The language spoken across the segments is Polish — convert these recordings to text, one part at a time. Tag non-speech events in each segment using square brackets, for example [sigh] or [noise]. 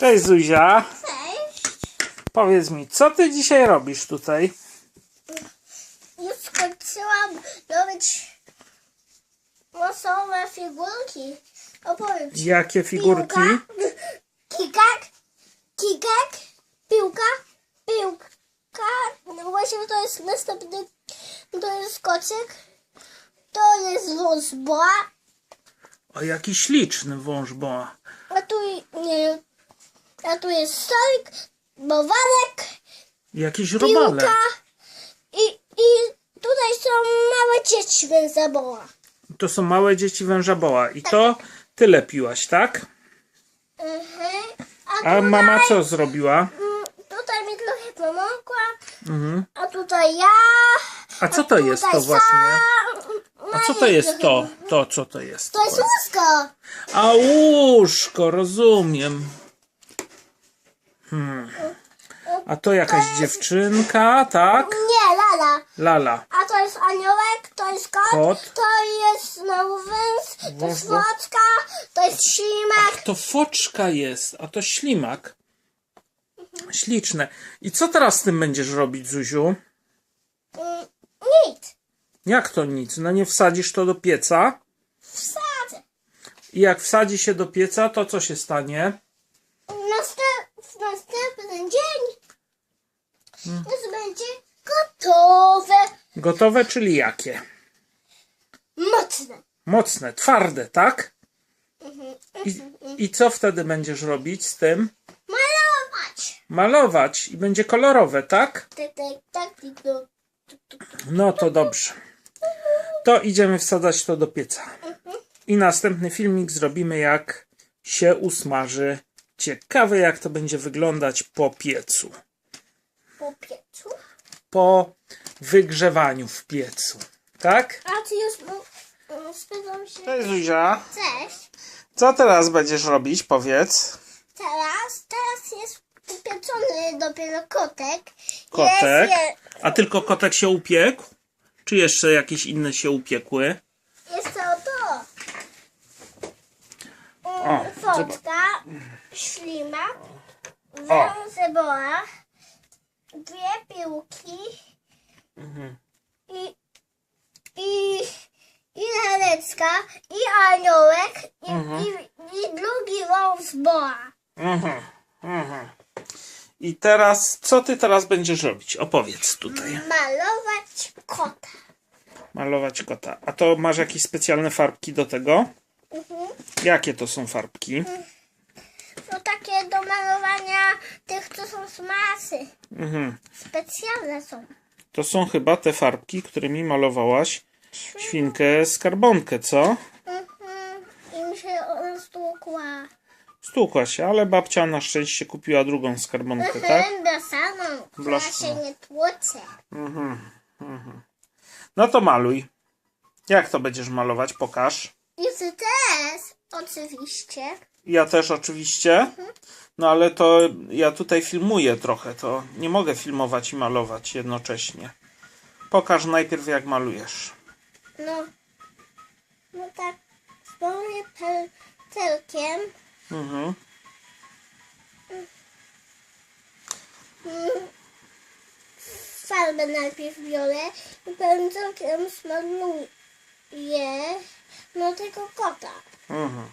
Cześć Zuzia. Cześć. Powiedz mi, co ty dzisiaj robisz tutaj? Już skończyłam robić losowe figurki. Opowiem ci. Jakie figurki? Piłka, kikak, kikak, piłka, piłka. No właśnie to jest następny, to jest kocyk. To jest wąsboa. O, jaki śliczny wąż boa. A tu, nie, a tu jest stolik, bowalek, Jakieś robale. piłka. I, I tutaj są małe dzieci węzaboła. To są małe dzieci węża boa. I to ty lepiłaś, tak? Mhm. A tutaj, mama co zrobiła? mm, Tutaj mi trochę pomogła, Mhm. a tutaj ja. A co to jest to właśnie? A co to jest to? To co to jest? To jest łóżko. A łóżko, rozumiem. Hmm. A to jakaś dziewczynka, tak? Nie, lala. Lala. A to jest aniołek, to jest kot, Kot. to jest znowu węs, to jest foczka, to jest ślimak. To foczka jest, a to ślimak. Śliczne. I co teraz z tym będziesz robić, Zuziu? Mm, Nic. Jak to nic? No nie wsadzisz to do pieca? Wsadzę. I jak wsadzi się do pieca, to co się stanie? Następ, w następny dzień już będzie gotowe. Gotowe, czyli jakie? Mocne. Mocne, twarde, tak? I, I co wtedy będziesz robić z tym? Malować. Malować i będzie kolorowe, tak? Tak, tak, tak. No to dobrze. To idziemy wsadzać to do pieca. I następny filmik zrobimy, jak się usmaży. Ciekawe, jak to będzie wyglądać po piecu. Po piecu. Po wygrzewaniu w piecu. Tak? A ty już no, no, spytam się. Cześć Zuzia. Cześć. Co teraz będziesz robić? Powiedz. Teraz, teraz jest upieczony dopiero kotek. Kotek. Jest, A tylko kotek się upiekł? Czy jeszcze jakieś inne się upiekły? jest to to. O, Mm, ślimak, O. dwie piłki Mhm. i, i, i laleczka, i aniołek, i, Mhm. i, i drugi wąsboa. Mhm, mhm. I teraz, co ty teraz będziesz robić? Opowiedz tutaj. Malować kota. Malować kota. A to masz jakieś specjalne farbki do tego? Mhm. Jakie to są farbki? No takie do malowania tych, co są z masy. Mhm. Specjalne są. To są chyba te farbki, którymi malowałaś świnkę skarbonkę, co? Mhm. I mi się ona stłukła. Stłukła się, ale babcia na szczęście kupiła drugą skarbonkę, tak? Mhm, do samą, która się nie tłucze. No to maluj. Jak to będziesz malować? Pokaż. I ty też, oczywiście. Ja też oczywiście. No ale to ja tutaj filmuję trochę, to nie mogę filmować i malować jednocześnie. Pokaż najpierw jak malujesz. No, no tak, wspomnę pętelkiem. Mhm. Mm, Farbę najpierw biorę i pętelkiem smaluję no tego kota. Mhm.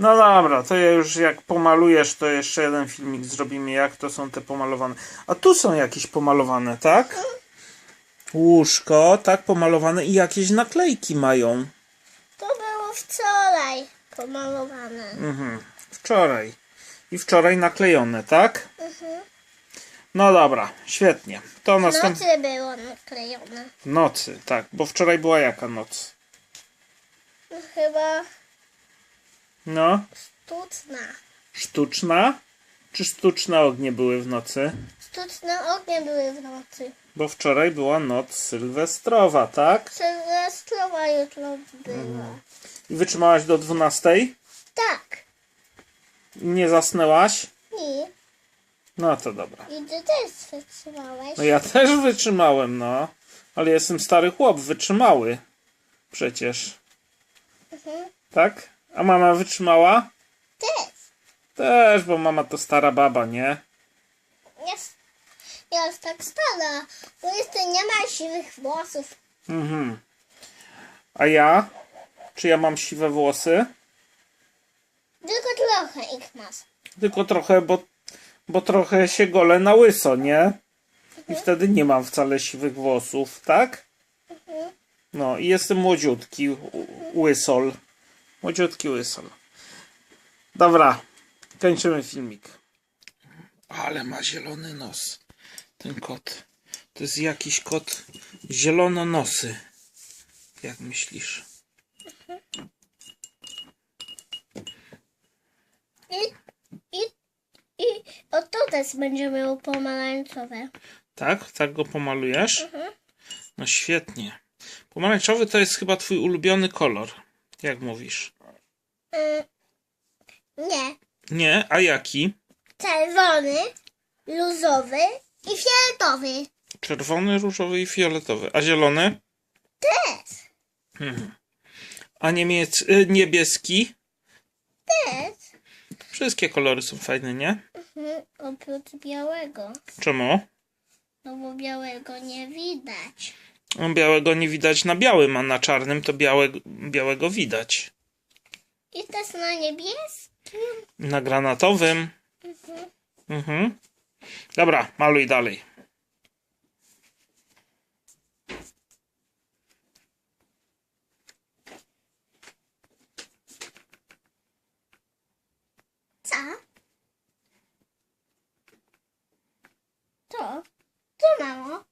No dobra, to ja już jak pomalujesz, to jeszcze jeden filmik zrobimy, jak to są te pomalowane. A tu są jakieś pomalowane, tak? Łóżko, tak, pomalowane i jakieś naklejki mają. To było wczoraj pomalowane. Mhm. Wczoraj. I wczoraj naklejone, tak? Mhm. No dobra, świetnie. To W następny... nocy było naklejone. Nocy, tak. Bo wczoraj była jaka noc? No, chyba No, sztuczna. sztuczna? Czy sztuczne ognie były w nocy? Sztuczne ognie były w nocy. Bo wczoraj była noc sylwestrowa, tak? Sylwestrowa jutro była. Mhm. I wytrzymałaś do 12? Tak. Nie zasnęłaś? I, No to dobra. I ty też wytrzymałeś. No ja też wytrzymałem, no. Ale jestem stary chłop, wytrzymały. Przecież. Mhm. Tak? A mama wytrzymała? Też. Też, bo mama to stara baba, nie? Jest, jest tak stara, bo jeszcze nie ma siwych włosów. Mhm. A ja? Czy ja mam siwe włosy? Tylko trochę ich masz. Tylko trochę, bo, bo trochę się golę na łyso, nie? I wtedy nie mam wcale siwych włosów, tak? No i jestem młodziutki, łysol. Młodziutki łysol. Dobra, kończymy filmik. Ale ma zielony nos. Ten kot. To jest jakiś kot zielononosy. Jak myślisz? I, i, i o to też będzie miał pomarańczowe. Tak? Tak go pomalujesz? No świetnie. Pomarańczowy to jest chyba twój ulubiony kolor. Jak mówisz? Mm, nie. Nie? A jaki? Czerwony, luzowy i fioletowy. Czerwony, różowy i fioletowy. A zielony? Też. A niemiec... y, niebieski? Też. Wszystkie kolory są fajne, nie? Mhm, oprócz białego. Czemu? No bo białego nie widać. Białego nie widać na białym, a na czarnym to białe, białego widać. I też na niebieskim. Na granatowym. Mhm. Dobra, maluj dalej. Co? To? Co mało?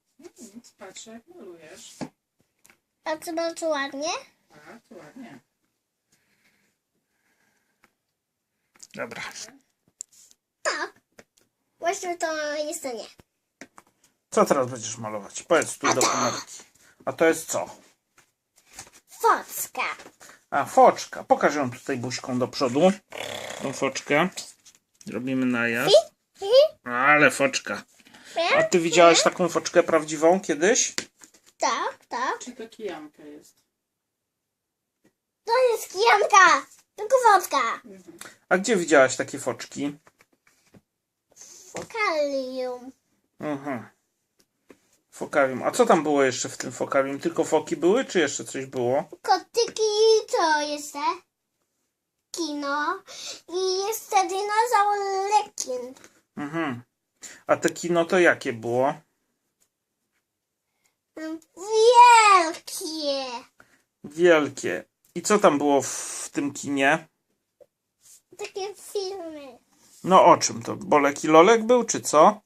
Patrzę, jak malujesz. A co bardzo ładnie? Tak, ładnie. Dobra. Tak. Właśnie to jest to nie. Co teraz będziesz malować? Powiedz tu do kamerki. A to jest co? Focka. A, foczka. Pokaż ją tutaj buźką do przodu. Tą foczkę. Robimy najazd. Ale foczka. A ty widziałaś taką foczkę prawdziwą kiedyś? Tak, tak. Czy to kijanka jest? To jest kijanka. Tylko wodka. A gdzie widziałaś takie foczki? Fokalium. Mhm. Fokarium. A co tam było jeszcze w tym fokarium? Tylko foki były, czy jeszcze coś było? Kotyki to jest te? Kino. I jest te dinozaur Lekin. Mhm. A te kino to jakie było? Wielkie. Wielkie. I co tam było w, w tym kinie? Takie filmy. No o czym to? Bolek i Lolek był, czy co?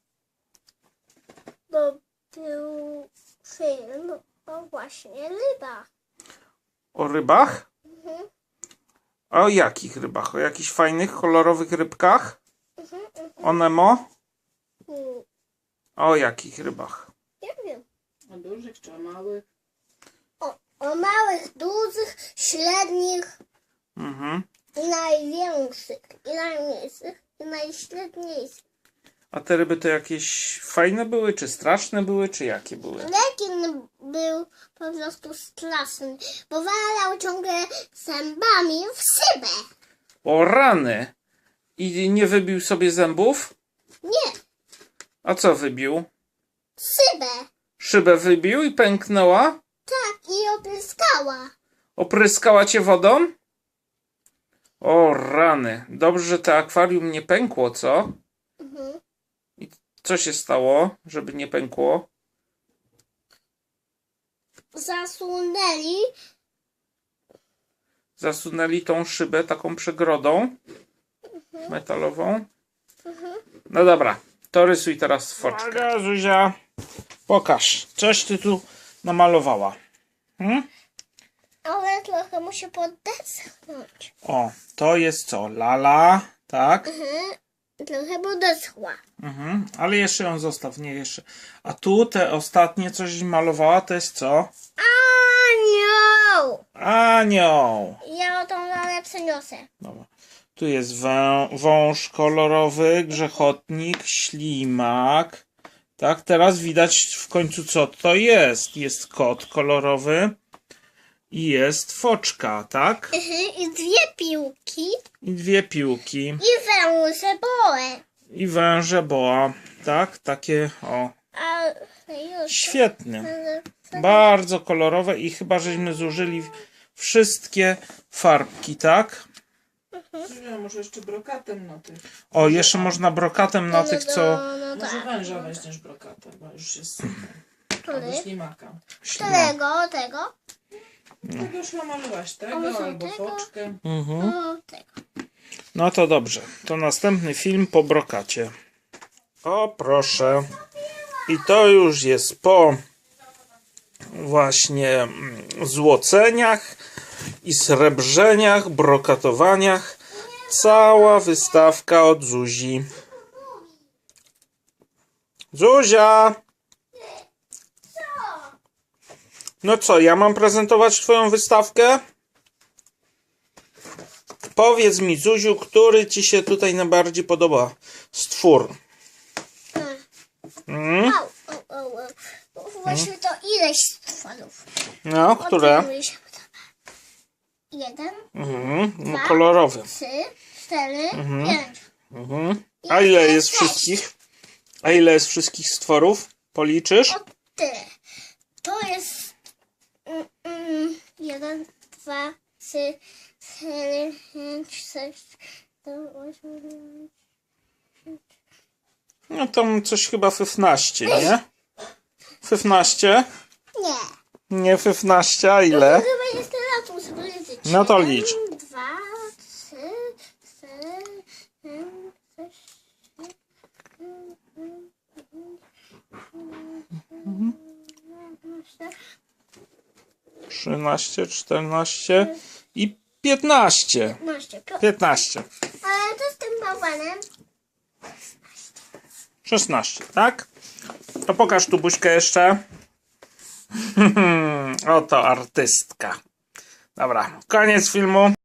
Bo był film o właśnie rybach. O rybach? A o jakich rybach? O jakichś fajnych, kolorowych rybkach? O Nemo? O jakich rybach? Nie wiem. O dużych czy o małych? O, o małych, dużych, średnich Mhm. i największych. I najmniejszych. I najśredniejszych. A te ryby to jakieś fajne były, czy straszne były, czy jakie były? Lekin był po prostu straszny, bo walał ciągle zębami w szybę. O rany! I nie wybił sobie zębów? Nie, A co wybił? szybę. Szybę wybił i pęknęła? Tak, i opryskała. Opryskała cię wodą? O rany. Dobrze, że to akwarium nie pękło, co? Mhm. I co się stało, żeby nie pękło? Zasunęli Zasunęli tą szybę taką przegrodą metalową. No dobra, to rysuj teraz foczkę. Uwaga, Zuzia. Pokaż, coś ty tu namalowała. Hmm? Ale trochę musi podeschnąć. O, to jest co? Lala, tak? Mhm. Trochę podeschła. Mhm, ale jeszcze ją zostaw, nie jeszcze. A tu te ostatnie coś malowała, to jest co? Anioł! Anioł. Ja tą lalę przeniosę. Dobra. Tu jest wę, wąż kolorowy, grzechotnik, ślimak. Tak, teraz widać w końcu co to jest. Jest kot kolorowy. I jest foczka, tak? I dwie piłki. I dwie piłki. I węże boe. I węże boa, tak? Takie, o, A świetnie. Bardzo kolorowe i chyba żeśmy zużyli wszystkie farbki, tak? Ja może jeszcze brokatem na tych. O, jeszcze można brokatem na tych, co No, no, Może tak. węża weźmiesz brokatem, bo już jest. Albo Który? ślimaka. Którego? Tego? Tego już namalowałaś, tego albo tego? foczkę. Mhm. O, tego. No to dobrze. To następny film po brokacie. O, proszę. I to już jest po właśnie mm, złoceniach i srebrzeniach, brokatowaniach. Cała wystawka od Zuzi. Zuzia! No co, ja mam prezentować twoją wystawkę? Powiedz mi, Zuziu, który ci się tutaj najbardziej podoba? Stwór. Mm? Właśnie to ileś stworów. No, które? Jeden, Mhm. No, kolorowy. trzy, cztery, pięć. Mhm. A ile jest wszystkich? A ile jest wszystkich stworów? Policzysz? O tyle. To jest mm, mm, jeden, dwa, trzy, cztery, pięć, sześć, siedem, osiem, dziewięć. No tam coś chyba 15, nie? 15? Nie. Nie 15, a ile? Chyba jest teraz muszę. No to licz. Dwa, trzy, cztery, pięć, sześć, siedem, osiem, 13, 14 i 15. dziewiętnaście. 15. Ale to z tym bałwanem. 16, tak? To pokaż tu buźkę jeszcze. [laughs] Oto artystka. Dobra, koniec filmu.